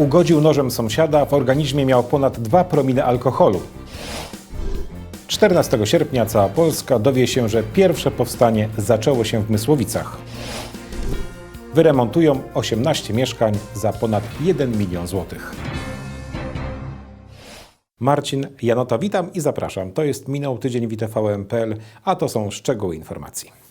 Ugodził nożem sąsiada, w organizmie miał ponad 2 promile alkoholu. 14 sierpnia cała Polska dowie się, że pierwsze powstanie zaczęło się w Mysłowicach. Wyremontują 18 mieszkań za ponad 1 milion złotych. Marcin Janota, witam i zapraszam. To jest minął tydzień w a to są szczegóły informacji.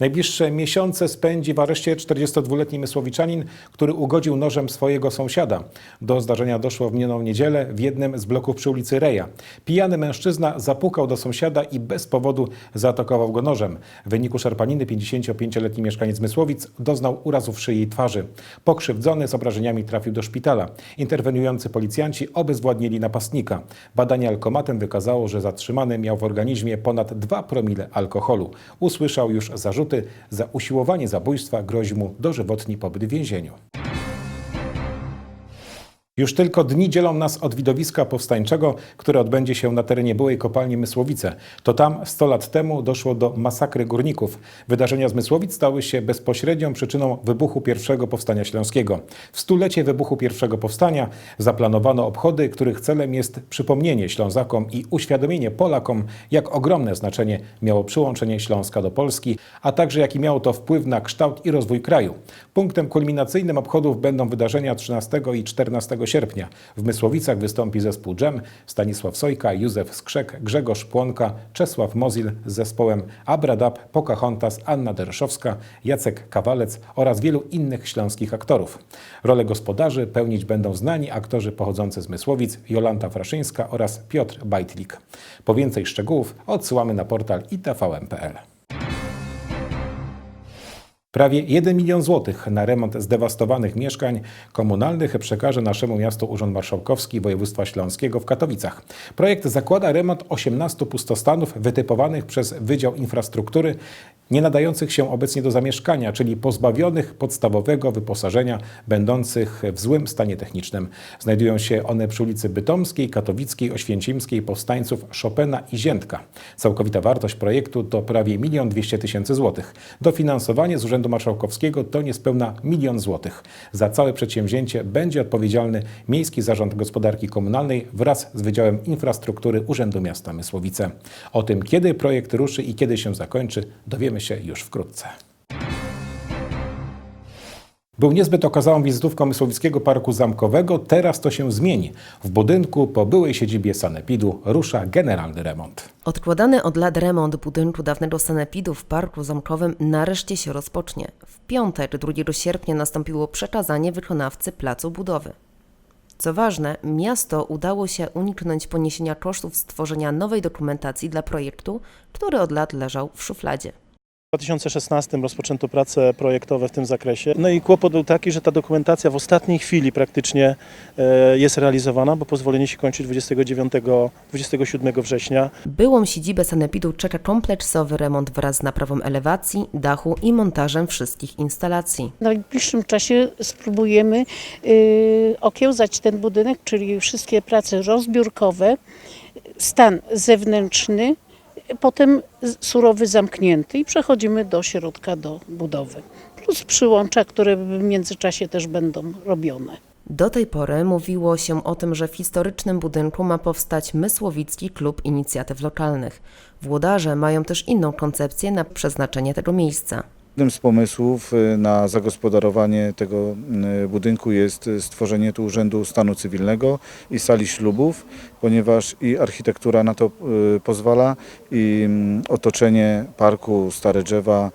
Najbliższe miesiące spędzi w areszcie 42-letni Mysłowiczanin, który ugodził nożem swojego sąsiada. Do zdarzenia doszło w minioną niedzielę w jednym z bloków przy ulicy Reja. Pijany mężczyzna zapukał do sąsiada i bez powodu zaatakował go nożem. W wyniku szarpaniny 55-letni mieszkaniec Mysłowic doznał urazów szyi i twarzy. Pokrzywdzony z obrażeniami trafił do szpitala. Interweniujący policjanci obezwładnili napastnika. Badanie alkomatem wykazało, że zatrzymany miał w organizmie ponad 2 promile alkoholu. Usłyszał już zarzuty za usiłowanie zabójstwa, grozi mu dożywotni pobyt w więzieniu. Już tylko dni dzielą nas od widowiska powstańczego, które odbędzie się na terenie byłej kopalni Mysłowice. To tam 100 lat temu doszło do masakry górników. Wydarzenia z Mysłowic stały się bezpośrednią przyczyną wybuchu pierwszego powstania śląskiego. W stulecie wybuchu pierwszego powstania zaplanowano obchody, których celem jest przypomnienie Ślązakom i uświadomienie Polakom, jak ogromne znaczenie miało przyłączenie Śląska do Polski, a także jaki miało to wpływ na kształt i rozwój kraju. Punktem kulminacyjnym obchodów będą wydarzenia 13 i 14 sierpnia. W Mysłowicach wystąpi zespół Dżem, Stanisław Sojka, Józef Skrzek, Grzegorz Płonka, Czesław Mozil z zespołem Abradab, Pocahontas, Anna Dereszowska, Jacek Kawalec oraz wielu innych śląskich aktorów. Rolę gospodarzy pełnić będą znani aktorzy pochodzący z Mysłowic, Jolanta Fraszyńska oraz Piotr Bajtlik. Po więcej szczegółów odsyłamy na portal itvm.pl. Prawie 1 milion złotych na remont zdewastowanych mieszkań komunalnych przekaże naszemu miastu Urząd Marszałkowski Województwa Śląskiego w Katowicach. Projekt zakłada remont 18 pustostanów wytypowanych przez Wydział Infrastruktury, nie nadających się obecnie do zamieszkania, czyli pozbawionych podstawowego wyposażenia, będących w złym stanie technicznym. Znajdują się one przy ulicy Bytomskiej, Katowickiej, Oświęcimskiej, Powstańców, Chopina i Ziętka. Całkowita wartość projektu to prawie 1 200 tysięcy złotych. Dofinansowanie z Urzędu Marszałkowskiego to niespełna milion złotych. Za całe przedsięwzięcie będzie odpowiedzialny Miejski Zarząd Gospodarki Komunalnej wraz z Wydziałem Infrastruktury Urzędu Miasta Mysłowice. O tym, kiedy projekt ruszy i kiedy się zakończy, dowiemy się już wkrótce. Był niezbyt okazałą wizytówką Mysłowickiego Parku Zamkowego, teraz to się zmieni. W budynku po byłej siedzibie Sanepidu rusza generalny remont. Odkładany od lat remont budynku dawnego sanepidu w Parku Zamkowym nareszcie się rozpocznie. W piątek 2 sierpnia nastąpiło przekazanie wykonawcy placu budowy. Co ważne, miasto udało się uniknąć poniesienia kosztów stworzenia nowej dokumentacji dla projektu, który od lat leżał w szufladzie. W 2016 rozpoczęto prace projektowe w tym zakresie. No i kłopot był taki, że ta dokumentacja w ostatniej chwili praktycznie e, jest realizowana, bo pozwolenie się kończy 29, 27 września. Byłą siedzibę sanepidu czeka kompleksowy remont wraz z naprawą elewacji, dachu i montażem wszystkich instalacji. W najbliższym czasie spróbujemy y, okiełzać ten budynek, czyli wszystkie prace rozbiórkowe, stan zewnętrzny, potem surowy zamknięty i przechodzimy do środka, do budowy. Plus przyłącza, które w międzyczasie też będą robione. Do tej pory mówiło się o tym, że w historycznym budynku ma powstać Mysłowicki Klub Inicjatyw Lokalnych. Włodarze mają też inną koncepcję na przeznaczenie tego miejsca. Jednym z pomysłów y, na zagospodarowanie tego y, budynku jest y, stworzenie tu Urzędu Stanu Cywilnego i sali ślubów, ponieważ i architektura na to pozwala i mm, otoczenie parku, stare drzewa,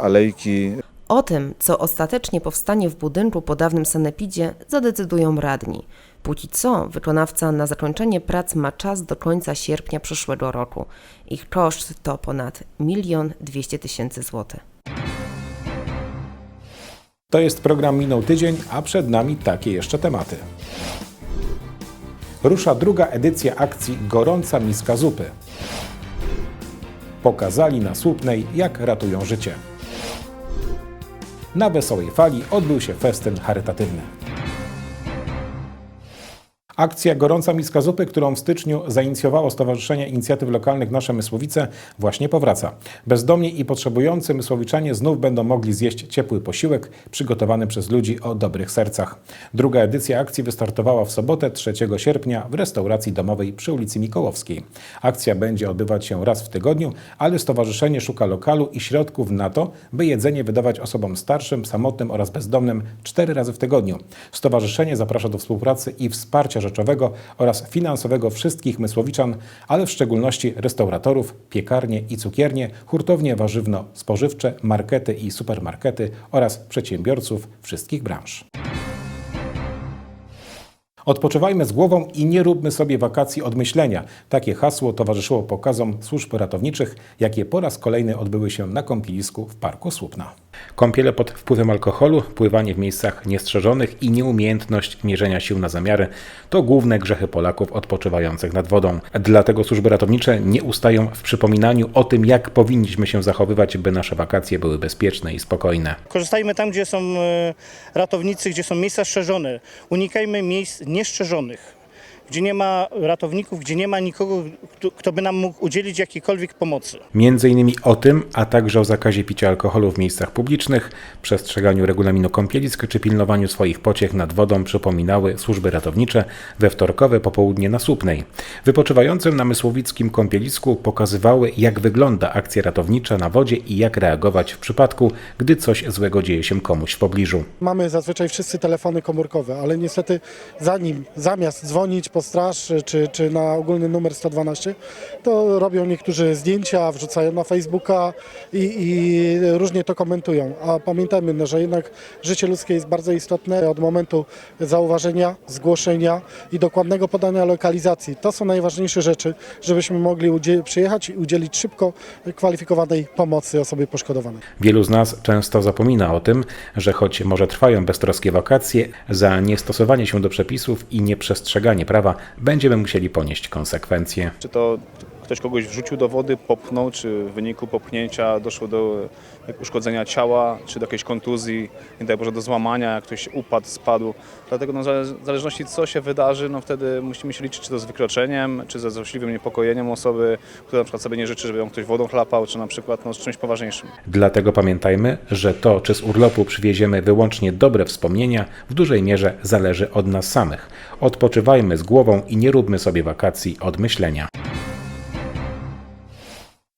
alejki, O tym, co ostatecznie powstanie w budynku po dawnym sanepidzie, zadecydują radni. Póki co, wykonawca na zakończenie prac ma czas do końca sierpnia przyszłego roku. Ich koszt to ponad 1 200 tysięcy złotych. To jest program Minął Tydzień, a przed nami takie jeszcze tematy. Rusza druga edycja akcji Gorąca Miska Zupy. Pokazali na Słupnej, jak ratują życie. Na Wesołej Fali odbył się festyn charytatywny. Akcja Gorąca Miska Zupy, którą w styczniu zainicjowało Stowarzyszenie Inicjatyw Lokalnych Nasze Mysłowice, właśnie powraca. Bezdomni i potrzebujący mysłowiczanie znów będą mogli zjeść ciepły posiłek przygotowany przez ludzi o dobrych sercach. Druga edycja akcji wystartowała w sobotę 3 sierpnia w restauracji domowej przy ulicy Mikołowskiej. Akcja będzie odbywać się raz w tygodniu, ale stowarzyszenie szuka lokalu i środków na to, by jedzenie wydawać osobom starszym, samotnym oraz bezdomnym cztery razy w tygodniu. Stowarzyszenie zaprasza do współpracy i wsparcia rzeczowego oraz finansowego wszystkich mysłowiczan, ale w szczególności restauratorów, piekarnie i cukiernie, hurtownie warzywno-spożywcze, markety i supermarkety oraz przedsiębiorców wszystkich branż. Odpoczywajmy z głową i nie róbmy sobie wakacji od myślenia. Takie hasło towarzyszyło pokazom służb ratowniczych, jakie po raz kolejny odbyły się na kąpielisku w Parku Słupna. Kąpiele pod wpływem alkoholu, pływanie w miejscach niestrzeżonych i nieumiejętność mierzenia sił na zamiary to główne grzechy Polaków odpoczywających nad wodą. Dlatego służby ratownicze nie ustają w przypominaniu o tym, jak powinniśmy się zachowywać, by nasze wakacje były bezpieczne i spokojne. Korzystajmy tam, gdzie są e, ratownicy, gdzie są miejsca strzeżone. Unikajmy miejsc nieszczerzonych, gdzie nie ma ratowników, gdzie nie ma nikogo, kto, kto by nam mógł udzielić jakiejkolwiek pomocy. Między innymi o tym, a także o zakazie picia alkoholu w miejscach publicznych, przestrzeganiu regulaminu kąpielisk czy pilnowaniu swoich pociech nad wodą przypominały służby ratownicze we wtorkowe popołudnie na Słupnej. Wypoczywającym na Mysłowickim kąpielisku pokazywały, jak wygląda akcja ratownicza na wodzie i jak reagować w przypadku, gdy coś złego dzieje się komuś w pobliżu. Mamy zazwyczaj wszyscy telefony komórkowe, ale niestety zanim zamiast dzwonić po straż czy, czy na ogólny numer 112, to robią niektórzy zdjęcia, wrzucają na Facebooka i, i różnie to komentują. A pamiętajmy, no, że jednak życie ludzkie jest bardzo istotne od momentu zauważenia, zgłoszenia i dokładnego podania lokalizacji. To są najważniejsze rzeczy, żebyśmy mogli przyjechać i udzielić szybko kwalifikowanej pomocy osobie poszkodowanej. Wielu z nas często zapomina o tym, że choć może trwają beztroskie wakacje, za niestosowanie się do przepisów i nieprzestrzeganie prawa będziemy musieli ponieść konsekwencje. Czy to ktoś kogoś wrzucił do wody, popchnął, czy w wyniku popchnięcia doszło do uszkodzenia ciała, czy do jakiejś kontuzji, nie daj Boże do złamania, jak ktoś upadł, spadł. Dlatego no, w zależności co się wydarzy, no wtedy musimy się liczyć czy to z wykroczeniem, czy ze złośliwym niepokojeniem osoby, która na przykład sobie nie życzy, żeby ją ktoś wodą chlapał, czy na przykład no, z czymś poważniejszym. Dlatego pamiętajmy, że to, czy z urlopu przywieziemy wyłącznie dobre wspomnienia, w dużej mierze zależy od nas samych. Odpoczywajmy z głową i nie róbmy sobie wakacji od myślenia.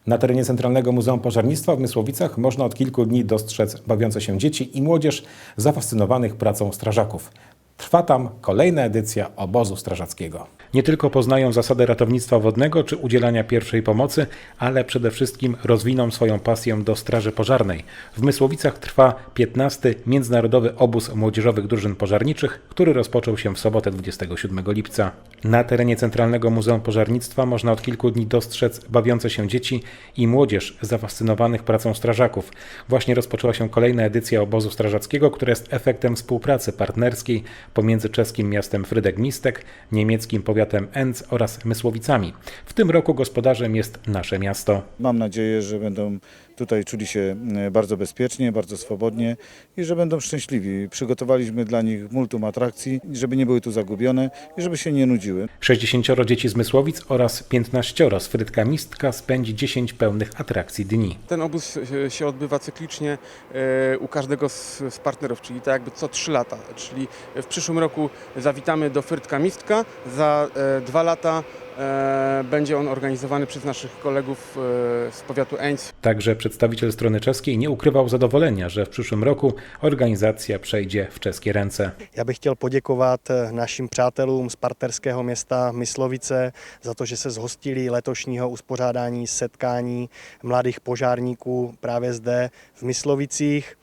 Na terenie Centralnego Muzeum Pożarnictwa w Mysłowicach można od kilku dni dostrzec bawiące się dzieci i młodzież zafascynowanych pracą strażaków. Trwa tam kolejna edycja obozu strażackiego. Nie tylko poznają zasady ratownictwa wodnego czy udzielania pierwszej pomocy, ale przede wszystkim rozwiną swoją pasję do straży pożarnej. W Mysłowicach trwa 15. Międzynarodowy Obóz Młodzieżowych Drużyn Pożarniczych, który rozpoczął się w sobotę 27 lipca. Na terenie Centralnego Muzeum Pożarnictwa można od kilku dni dostrzec bawiące się dzieci i młodzież zafascynowanych pracą strażaków. Właśnie rozpoczęła się kolejna edycja obozu strażackiego, która jest efektem współpracy partnerskiej pomiędzy czeskim miastem Frydek-Mistek, niemieckim powiatem Enz oraz Mysłowicami. W tym roku gospodarzem jest nasze miasto. Mam nadzieję, że będą tutaj czuli się e, bardzo bezpiecznie, bardzo swobodnie i że będą szczęśliwi. Przygotowaliśmy dla nich multum atrakcji, żeby nie były tu zagubione i żeby się nie nudziły. 60 dzieci z Mysłowic oraz 15 z Frydka Mistka spędzi 10 pełnych atrakcji dni. Ten obóz e, się odbywa cyklicznie e, u każdego z, partnerów, czyli tak jakby co 3 lata. Czyli w przyszłym roku zawitamy do Fyrtka Mistka, za e, dwa lata e, będzie on organizowany przez naszych kolegów e, z powiatu Eńc. Także przedstawiciel strony czeskiej nie ukrywał zadowolenia, że w przyszłym roku organizacja przejdzie w czeskie ręce. Já bych chtěl poděkovat eh, našim přátelům z partnerského města Myslovice za to, že se zhostili letošního uspořádání setkání mladých požárníků právě zde v Myslovicích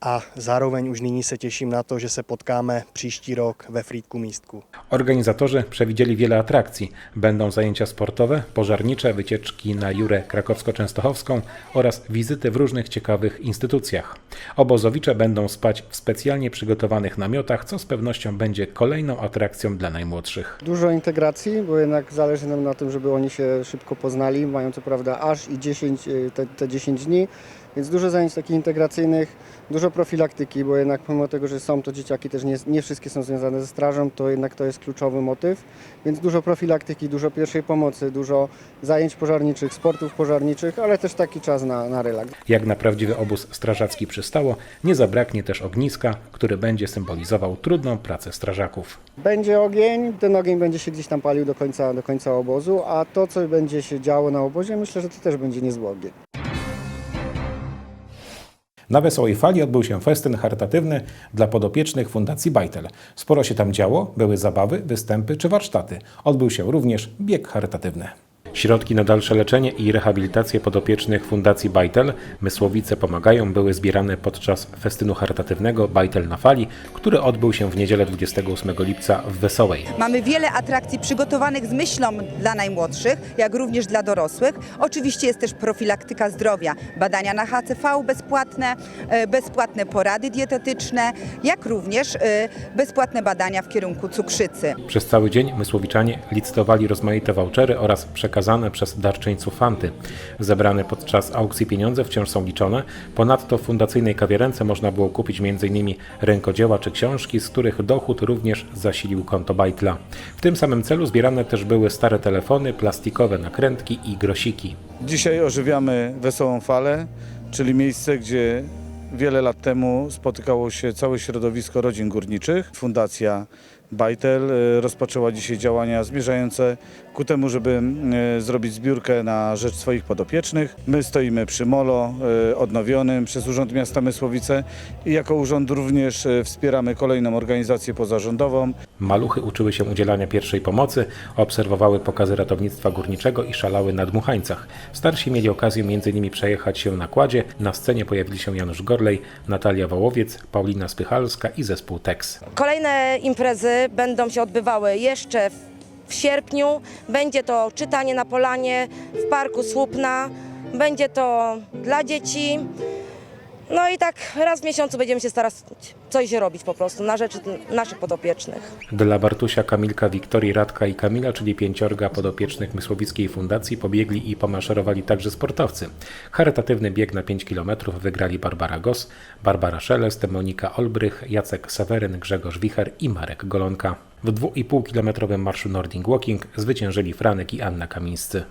a zároveň už nyní se těším na to, že se potkáme příští rok ve Frýdku Místku. Organizatorzy przewidzieli wiele atrakcji. Będą zajęcia sportowe, pożarnicze, wycieczki na Jurę Krakowsko-Częstochowską oraz wizyty w różnych ciekawych instytucjach. Obozowicze będą spać w specjalnie przygotowanych namiotach, co z pewnością będzie kolejną atrakcją dla najmłodszych. Dużo integracji, bo jednak zależy nam na tym, żeby oni się szybko poznali. Mają co prawda aż i 10, y, te, te 10 dni, więc dużo zajęć takich integracyjnych, dużo profilaktyki, bo jednak pomimo tego, że są to dzieciaki, też nie, nie wszystkie są związane ze strażą, to jednak to jest kluczowy motyw, więc dużo profilaktyki, dużo pierwszej pomocy, dużo zajęć pożarniczych, sportów pożarniczych, ale też taki czas na, na relaks. Jak na prawdziwy obóz strażacki przystało, nie zabraknie też ogniska, który będzie symbolizował trudną pracę strażaków. Będzie ogień, ten ogień będzie się gdzieś tam palił do końca, do końca obozu, a to, co będzie się działo na obozie, myślę, że to też będzie niezły ogień. Na Wesołej Fali odbył się festyn charytatywny dla podopiecznych Fundacji Bajtel. Sporo się tam działo, były zabawy, występy czy warsztaty. Odbył się również bieg charytatywny. Środki na dalsze leczenie i rehabilitację podopiecznych Fundacji Bajtel Mysłowice Pomagają były zbierane podczas festynu charytatywnego Bajtel na Fali, który odbył się w niedzielę 28 lipca w Wesołej. Mamy wiele atrakcji przygotowanych z myślą dla najmłodszych, jak również dla dorosłych. Oczywiście jest też profilaktyka zdrowia, badania na HCV bezpłatne, e, bezpłatne porady dietetyczne, jak również e, bezpłatne badania w kierunku cukrzycy. Przez cały dzień Mysłowiczanie licytowali rozmaite vouchery oraz przekazane przez darczyńców fanty. Zebrane podczas aukcji pieniądze wciąż są liczone. Ponadto w fundacyjnej kawiarence można było kupić m.in. rękodzieła czy książki, z których dochód również zasilił konto Bajtla. W tym samym celu zbierane też były stare telefony, plastikowe nakrętki i grosiki. Dzisiaj ożywiamy Wesołą Falę, czyli miejsce, gdzie wiele lat temu spotykało się całe środowisko rodzin górniczych. Fundacja Bajtel e, rozpoczęła dzisiaj działania zmierzające ku temu, żeby e, zrobić zbiórkę na rzecz swoich podopiecznych. My stoimy przy molo e, odnowionym przez Urząd Miasta Mysłowice i jako urząd również wspieramy kolejną organizację pozarządową. Maluchy uczyły się udzielania pierwszej pomocy, obserwowały pokazy ratownictwa górniczego i szalały na dmuchańcach. Starsi mieli okazję m.in. przejechać się na kładzie. Na scenie pojawili się Janusz Gorlej, Natalia Wołowiec, Paulina Spychalska i zespół TEX. Kolejne imprezy będą się odbywały jeszcze w, w sierpniu. Będzie to czytanie na polanie w Parku Słupna. Będzie to dla dzieci. No i tak raz w miesiącu będziemy się starać coś robić po prostu na rzecz naszych podopiecznych. Dla Bartusia, Kamilka, Wiktorii, Radka i Kamila, czyli pięciorga podopiecznych Mysłowickiej Fundacji, pobiegli i pomaszerowali także sportowcy. Charytatywny bieg na 5 km wygrali Barbara Gos, Barbara Szelest, Monika Olbrych, Jacek Seweryn, Grzegorz Wicher i Marek Golonka. W 2,5-kilometrowym marszu Nordic Walking zwyciężyli Franek i Anna Kamińscy.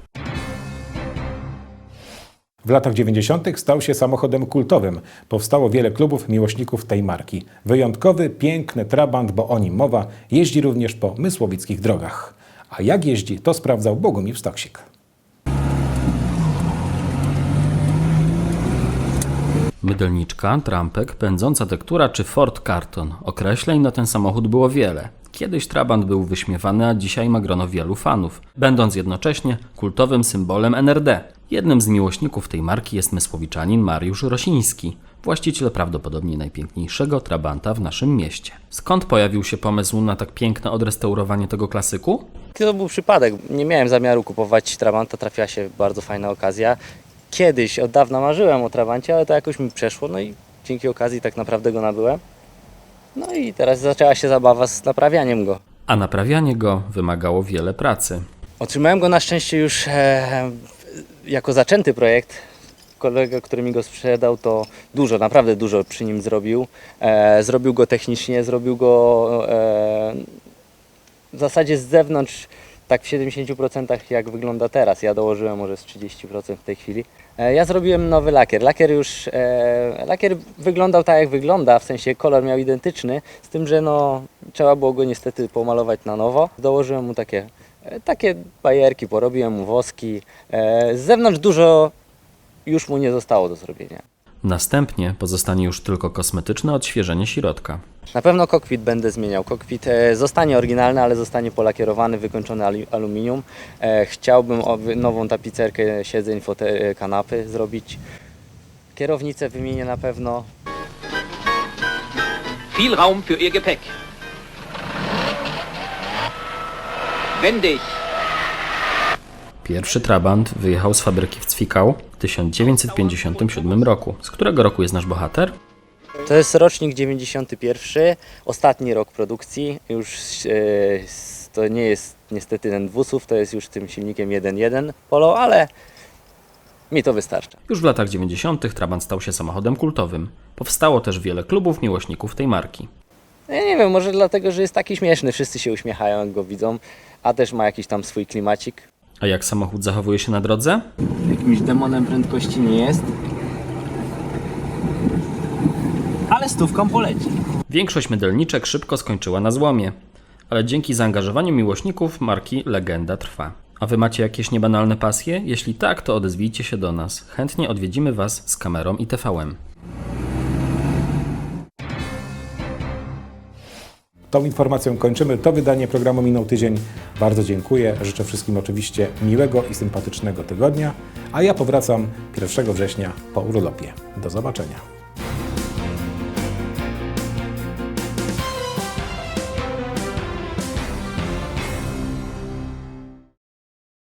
W latach 90. stał się samochodem kultowym. Powstało wiele klubów miłośników tej marki. Wyjątkowy, piękny Trabant, bo o nim mowa, jeździ również po mysłowickich drogach. A jak jeździ, to sprawdzał Bogumił Stoksik. Mydelniczka, trampek, pędząca tektura czy Ford Carton. Określeń na ten samochód było wiele. Kiedyś Trabant był wyśmiewany, a dzisiaj ma grono wielu fanów, będąc jednocześnie kultowym symbolem NRD. Jednym z miłośników tej marki jest mysłowiczanin Mariusz Rosiński, właściciel prawdopodobnie najpiękniejszego Trabanta w naszym mieście. Skąd pojawił się pomysł na tak piękne odrestaurowanie tego klasyku? To był przypadek. Nie miałem zamiaru kupować Trabanta, trafiła się bardzo fajna okazja. Kiedyś, od dawna marzyłem o Trabancie, ale to jakoś mi przeszło, no i dzięki okazji tak naprawdę go nabyłem. No i teraz zaczęła się zabawa z naprawianiem go. A naprawianie go wymagało wiele pracy. Otrzymałem go na szczęście już e, jako zaczęty projekt. Kolega, który mi go sprzedał, to dużo, naprawdę dużo przy nim zrobił. E, zrobił go technicznie, zrobił go e, w zasadzie z zewnątrz, tak w 70% jak wygląda teraz. Ja dołożyłem może z 30% w tej chwili. E, ja zrobiłem nowy lakier. Lakier już, e, lakier wyglądał tak jak wygląda, w sensie kolor miał identyczny, z tym, że no, trzeba było go niestety pomalować na nowo. Dołożyłem mu takie, takie bajerki, porobiłem mu woski. E, z zewnątrz dużo już mu nie zostało do zrobienia. Następnie pozostanie już tylko kosmetyczne odświeżenie środka. Na pewno kokpit będę zmieniał. Kokpit e, zostanie oryginalny, ale zostanie polakierowany, wykończony aluminium. E, chciałbym nową tapicerkę siedzeń, fotel, e, kanapy zrobić. Kierownicę wymienię na pewno. Viel Raum für Ihr Gepäck. Wendig. Pierwszy Trabant wyjechał z fabryki w Zwickau w 1957 roku. Z którego roku jest nasz bohater? To jest rocznik 91, ostatni rok produkcji. Już e, to nie jest niestety ten dwusów, to jest już tym silnikiem 1.1 Polo, ale mi to wystarcza. Już w latach 90. Trabant stał się samochodem kultowym. Powstało też wiele klubów miłośników tej marki. Ja nie wiem, może dlatego, że jest taki śmieszny, wszyscy się uśmiechają jak go widzą, a też ma jakiś tam swój klimacik. A jak samochód zachowuje się na drodze? Jakimś demonem prędkości nie jest. Ale stówką poleci. Większość mydelniczek szybko skończyła na złomie, ale dzięki zaangażowaniu miłośników marki legenda trwa. A wy macie jakieś niebanalne pasje? Jeśli tak, to odezwijcie się do nas. Chętnie odwiedzimy was z kamerą i TVM. Tą informacją kończymy to wydanie programu Minął Tydzień. Bardzo dziękuję. Życzę wszystkim oczywiście miłego i sympatycznego tygodnia, a ja powracam 1 września po urlopie. Do zobaczenia.